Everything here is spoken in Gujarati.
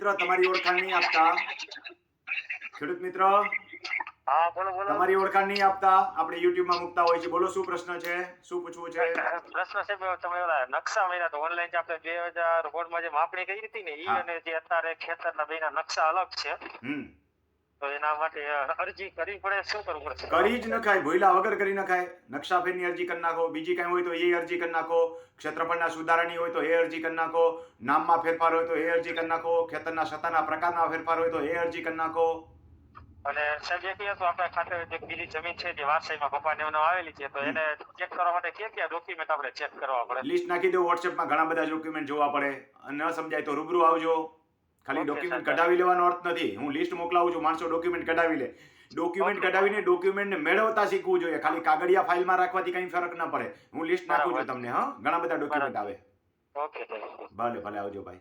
મિત્ર તમારી ઓળખાણ નહીં આપતા. ખેડૂત મિત્ર હા બોલો બોલો. તમારી ઓળખાણ નહીં આપતા. આપણે YouTube માં મુકતા હોય છે બોલો શું પ્રશ્ન છે? શું પૂછવું છે? પ્રશ્ન છે તમે ઓલા નકશા મહિના તો ઓનલાઈન આપણે 2000 રોડમાં જે માપણી કરી હતી ને ઈ અને જે અત્યારે ખેતરના બેના નકશા અલગ છે. હમ. તો એના માટે અરજી કરવી પડે શું કરવું પડશે કરી જ નખાય ભોયલા વગર કરી નખાય નકશા ફેરની અરજી કરી નાખો બીજી કાંઈ હોય તો એ અરજી કરી નાખો. ક્ષેત્રફળના સુધારાની હોય તો એ અરજી કરી નાખો. નામમાં ફેરફાર હોય તો એ અરજી કરી નાખો. ખેતરના સત્તાના પ્રકારના ફેરફાર હોય તો એ અરજી કરી નાખો. અને સાહેબ એક તો આપણે ખાતે એક બીજી જમીન છે જે વારસાઈમાં પપ્પાને એમને આવેલી છે તો એને ચેક કરવા માટે ક્યાં ક્યાં ડોક્યુમેન્ટ આપણે ચેક કરવા પડે? લિસ્ટ નાખી દો વોટ્સએપમાં ઘણા બધા ડોક્યુમેન્ટ જોવા પડે. અને ન સમજાય તો રૂબરૂ આવજો. ખાલી ડોક્યુમેન્ટ કઢાવી લેવાનો અર્થ નથી. હું લિસ્ટ મોકલાવું છું માણસો ડોક્યુમેન્ટ કઢાવી લે. ડોક્યુમેન્ટ. કઢાવીને ડોક્યુમેન્ટને મેળવતા શીખવું જોઈએ. ખાલી કાગળિયા ફાઇલમાં રાખવાથી કંઈ ફરક ન પડે. હું લિસ્ટ નાખું છું તમને હા? ઘણા બધા ડોક્યુમેન્ટ આવે. ભલે ભલે આવજો ભાઈ